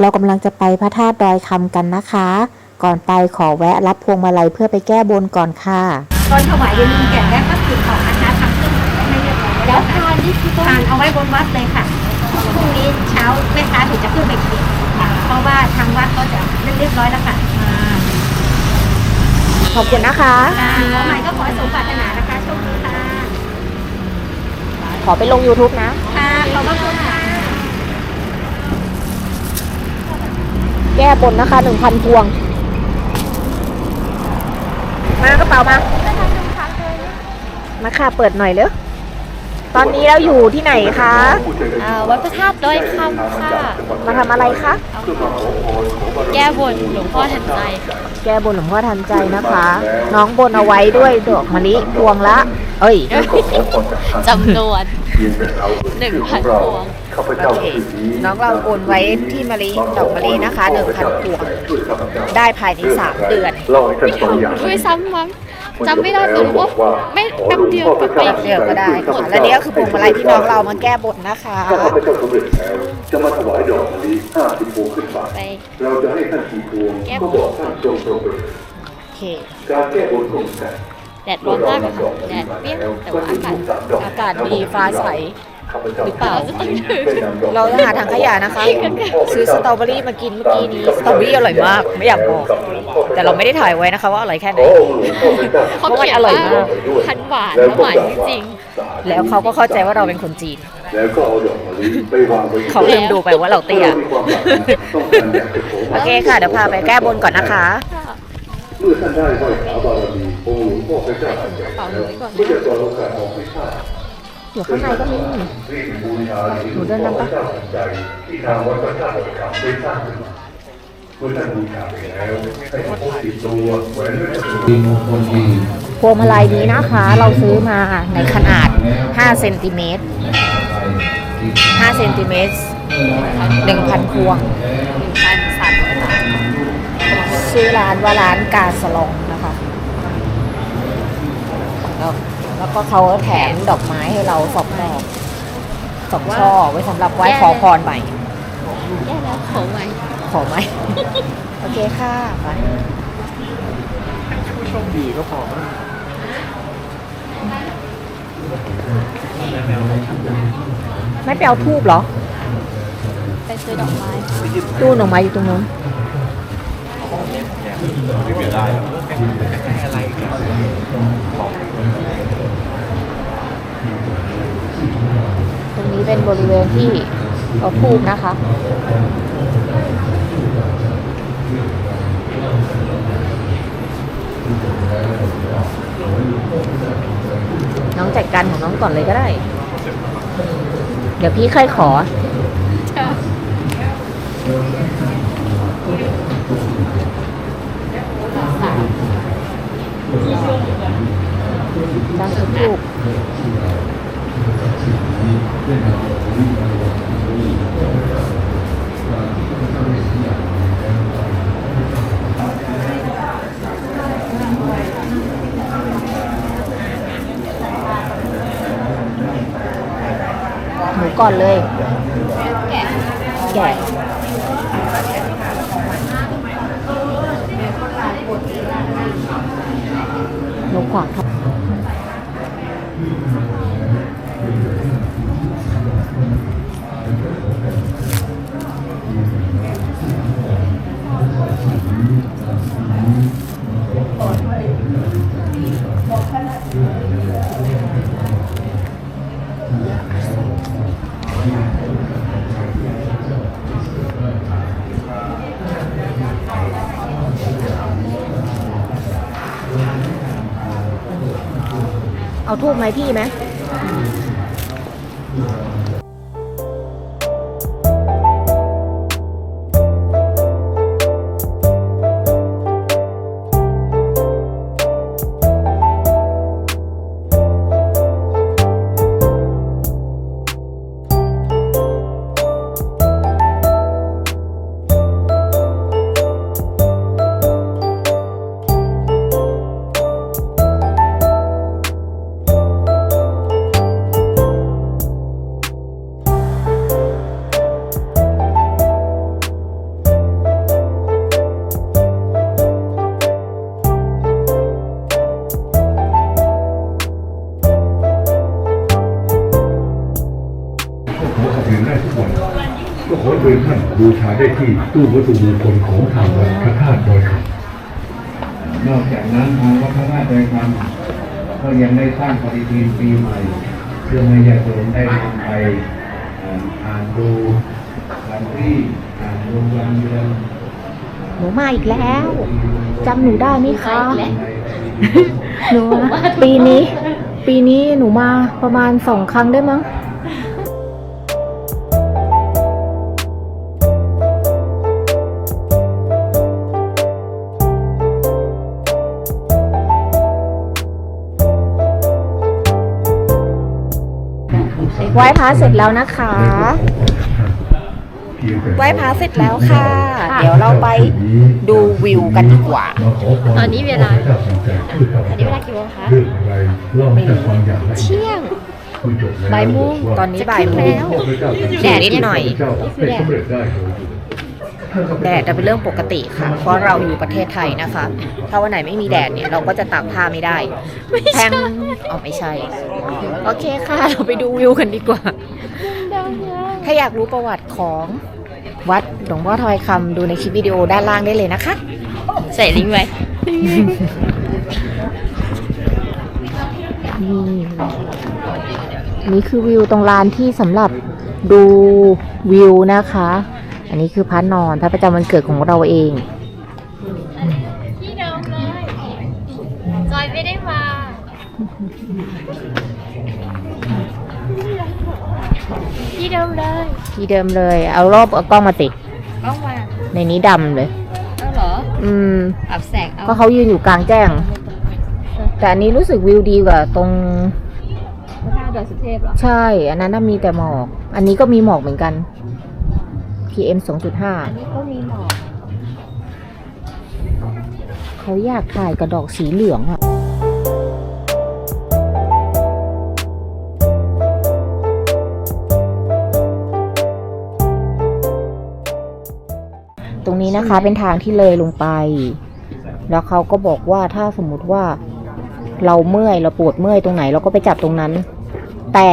เรากำลังจะไปพระธาตุดอยคำกันนะคะ ก่อนไปขอแวะรับพวงมาลัยเพื่อไปแก้บนก่อนค่ะตอนถวายเย็นแก่แรกก็คือของนะคะทำเครื่องหมายไว้ให้เรียบร้อยแล้วทานนี่คือทานเอาไว้บนวัดเลยค่ะพรุ่งนี้เช้าแม่ค้าถึงจะขึ้นไปเก็บค่ะเพราะว่าทางวัดก็จะเรียบร้อยแล้วค่ะขอบคุณนะคะค่ะขอหมายก็ขอให้สมปรารถนานะคะโชคดีค่ะ ขอไปลง YouTube นะ ค่ะขอบพระคุณค่ะ แก้บนนะคะหนึ่งพันพวง มากระเป๋ามา มาค่ะเปิดหน่อยเร็วตอนนี้เราอยู่ที่ไหนคะอ่าวัดพระธาตุดอยคำค่ะมาทำอะไรคะ แก้บนหลวงพ่อทันใจค่ะแก้บนหลวงพ่อทันใจนะคะ น้องบนเอาไว้ด้วยดอกมะลิพวงละ เอ้ยจำนวนหนึ่งพันพวง ข้าพเจ้าคือนี้น้องเราโอนไว้ที่มะลิดอกมะลินะคะหนึ่งพันพวงได้ภายในสามเดือนเล่าให้ท่านฟังอย่างด้วยซ้ำมั้งจำไม่ได้แต่รู้ว่าไม่แป๊บเดียวกลับไปอีกเดียวก็ได้ค่ะและนี่ก็คือพวงมาลัยที่น้องเรามาแก้บนนะคะถ้าข้าพเจ้าสำเร็จแล้วจะมาถวายดอกมะลิห้าสิบพวงขึ้นไปไปเราจะให้ท่านกี่พวงแก้บนก็บอกท่านทรงตรงไปเลยโอเคการแก้บนของแต่แดดร้อนมากอะค่ะแดดเปรี้ยงแต่ว่าอากาศอากาศดีฟ้าใส ข้าพเจ้าหรือเปล่าได้นำดอกเราจะหาทางขยะนะคะ ซื้อสตรอเบอรี่มากินเมื่อกี้นี้สตรอเบอรี่อร่อยมาก ไม่อยากบอก แต่เราไม่ได้ถ่ายไว้นะคะว่าอร่อยแค่ไหนโอ้หลวงพ่อพระเจ้าเขาเขียนอร่อยว่ามากพันหวานแล้วหวานจริงแล้วเขาก็เข้าใจว่าเราเป็นคนจีน แล้วก็เอาดอกมะลิไปวางไว้เขาลืมดูไปว่าเราเตี้ยมีความหมายต้องการอยากจะขอโอเคค่ะเดี๋ยวพาไปแก้บนก่อนนะคะเมื่อท่านได้ไหว้พระบารมีองค์หลวงพ่อพระเจ้าทันใจแล้วก็จะต่อโอกาสมองไม่ทราบ อยู่ข้างในก็มีรีบบูชาหนูเดินนำปะพระเจ้าทันใจที่ทางวัดพระเจ้าประกาศได้สร้างขึ้นมาเมื่อท่านบูชาไปแล้วให้พกติดตัวแหวนและกระสุนพวงมาลัยนี้นะคะ เราซื้อมาในขนาด 5 เซนติเมตร 5 เซนติเมตร 1,000 พวงๆหนึ่งพันสามร้อยบาทชื่อร้านว่าร้านกาสลองนะคะแล้ว แล้วก็เขาแถมดอกไม้ให้เราสองดอกสองช่อไว้สำหรับไหว้ขอพรใหม่ แย่แล้วขอไว้ขอไหม โอเคค่ะไปไม่ไปเอาทูบเหรอไปซื้อดอกไม้ ตู้ดอกไม้อยู่ตรงนู้นตรงนี้ เป็นบริเวณที่เอาทูบนะคะน้องจัดการของน้องก่อนเลยก็ได้ เดี๋ยวพี่ค่อยขอตั้งทูบ หนูก่อนเลย แกะแกะหนูขวางค เอาทูบไหมพี่ไหม ชาได้ที่ตู้วัตถุมงคลของทางวัดพระธาตุดอยคำนอกจากนั้นทางวัดพระธาตุดอยคำก็ยังได้สร้างปฏิทินปีใหม่ เพื่อให้ญาติโยมได้นำไปเอ่ออ่านดูวันที่อ่านดูวันเดือนหนูมาอีกแล้วจำหนูได้ไหมคะมาอีกแล้วหนูมาปีนี้ ปีนี้หนูมาประมาณสองครั้งได้มั้ง ไหว้พระเสร็จแล้วนะคะ ไหว้พระเสร็จแล้วค่ะ เดี๋ยวเราไปดูวิวกันดีกว่า ตอนนี้เวลาอันนี้เวลากี่โมงคะเรื่องอะไรเล่าให้ฟังอย่างละเอียดเที่ยงคุณจบแล้วบ่ายโมงบอกว่าตอนนี้บ่ายโมงแล้วแดดนิดหน่อยพระเจ้าให้สำเร็จได้โดยดี แดดจะเป็นเรื่องปกติค่ะ เพราะเราอยู่ประเทศไทยนะคะ ถ้าวันไหนไม่มีแดดเนี่ยเราก็จะตากผ้าไม่ได้แพงอ๋อไม่ใช่ โอเคค่ะ เราไปดูวิวกันดีกว่า ถ้าอยากรู้ประวัติของวัดหลวงพ่อทอยคำดูในคลิปวิดีโอด้านล่างได้เลยนะคะ ใส่ลิงก์ไว้นี่นี่คือวิวตรงลานที่สำหรับดูวิวนะคะ อันนี้คือพระนอนพระประจำวันเกิดของเราเองที่เดิมเลยจอยไม่ได้มาที่เดิมเลยที่เดิมเลย เอารอบเอากล้องมาติดต้องมาในนี้ดำเลยเอาเหรอ อืมปรับแสงเอาก็เขายืนอยู่กลางแจ้ง แต่อันนี้รู้สึกวิวดีกว่าตรงพระธาตุดอยสุเทพเหรอ ใช่ อันนั้นน่ะมีแต่หมอก อันนี้ก็มีหมอกเหมือนกัน PM 2.5 อันนี้ก็มีหมอกเขาอยากถ่ายกระดอกสีเหลืองอะตรงนี้นะคะเป็นทางที่เลยลงไป แล้วเขาก็บอกว่าถ้าสมมุติว่าเราเมื่อยเราปวดเมื่อยตรงไหนเราก็ไปจับตรงนั้น แต่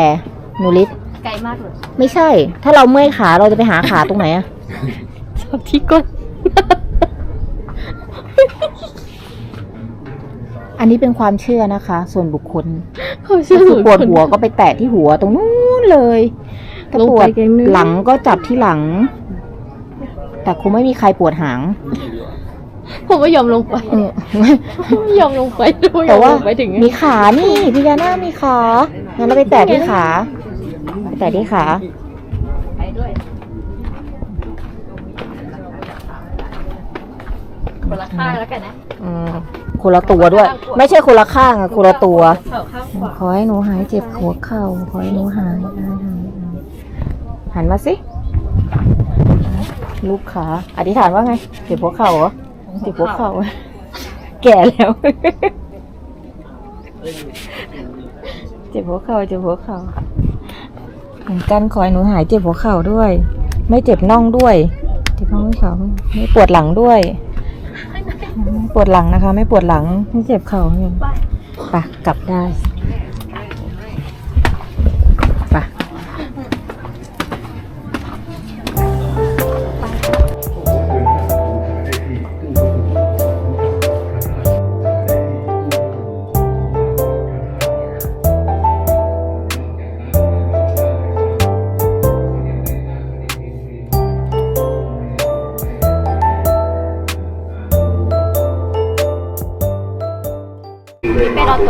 หนูลิศ ไกลมากเลยไม่ใช่ ถ้าเราเมื่อยขาเราจะไปหาขาตรงไหนอะชอบที่ก้น อันนี้เป็นความเชื่อนะคะ ส่วนบุคคลเขาก็ชื่อคือปวดหัวก็ไปแตะที่หัวตรงนู้นเลยถ้าลงปวไปดแกงเนื้อหลังก็จับที่หลัง แต่คงไม่มีใครปวดหางผมไม่ยอมลงไปเออไม่ยอมลงไปด้วยแต่ว่าลงไปถึงมีขานี่พญานาคมีขางั้นเราไปแตะที่ขาไป แตะที่ขาไปด้วยคนละข้างแล้วกันนะอืมคนละตัวด้วย ไม่ใช่คนละข้างอะคนละตัวเข่าข้างขวาขอให้หนูหายเจ็บหัวเข่าขอให้หนูหายหายหายหายหันมาสิลูกขาอธิษฐานว่าไงเจ็บหัวเข่าเหรอเจ็บหัวเข่าแก่แล้วเจ็บหัวเข่าเจ็บหัวเข่า เหมือนกันขอให้หนูหายเจ็บหัวเข่าด้วย ไม่เจ็บน่องด้วย เจ็บน่องไม่เข่าไม่ปวดหลังด้วยไม่ปวดหลังนะคะ ไม่ปวดหลังไม่เจ็บเข่าเนี่ยไปกลับได้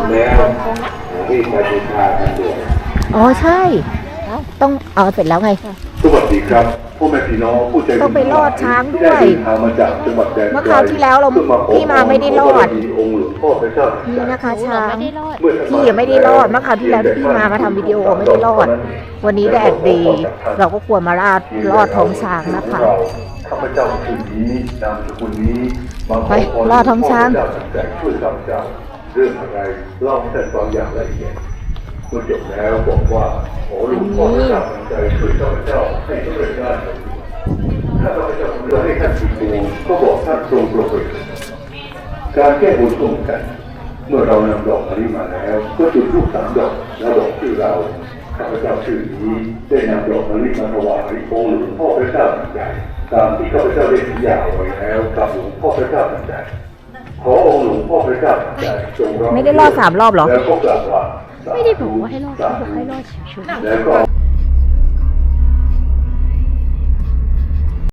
ไปรอตรงตรงโค้งนะที่มาบูชากันด้วยอ๋อใช่ ต้องเอาเสร็จแล้วไง สวัสดีครับพ่อแม่พี่น้องผู้ใจบุญต้องไปลอดช้างด้วยที่ไเดินทางมาจากจังหวัดแดนไกลเมื่อคราวที่แล้วเราพื่อขอพี่มาไม่ได้รอดขบารมีองค์หลวงพ่อพระเจ้าแผ่นนี่ดินนะคะหนูเหรอช้างไม่ได้รอดพี่ยังไม่ได้รอดเมื่อคราวที่แล้วที่พี่มามาทำวิดีโอไม่ได้รอด วันนี้แดดดี เราก็ควรมาลาดลอดท้องช้างนะคะข้าพเจ้าคนนี้นามสกุลนี้มาขไปอพรลอดท้องช้างหลวพ่อพระเจ้าแผ่นดินช่วยข้าพเจ้า เรื่องอะไรเล่าให้ท่านฟังอย่างละเอียดเมื่อจบแล้วบอกว่าขอหลวงพ่อพระเจ้าทันใจช่วยข้าพเจ้าให้สำเร็จได้ถ้าข้าพเจ้าทำได้ให้ท่านผิดบูก็บอกท่านทรงโปรดการแก้บนร่วมกัน เมื่อเรานำดอกมะลิมาแล้ว ก็จุดลูกสามดอกแล้วบอกชื่อเราข้าพเจ้าชื่อนี้ได้นำดอกมะลิมาถวายองค์หลวงพ่อพระเจ้าทันใจตามที่ข้าพเจ้าได้สัญญาไว้แล้วกับหลวงพ่อพระเจ้าทันใจ ขอองค์หลวงพ่อพระเจ้าทันใจจงรับไม่ได้รอดสามรอบเหรอ แล้วก็กราบว่า ไม่ได้บอกว่าให้รอดเขาบอกให้รอดเฉยๆ แล้วก็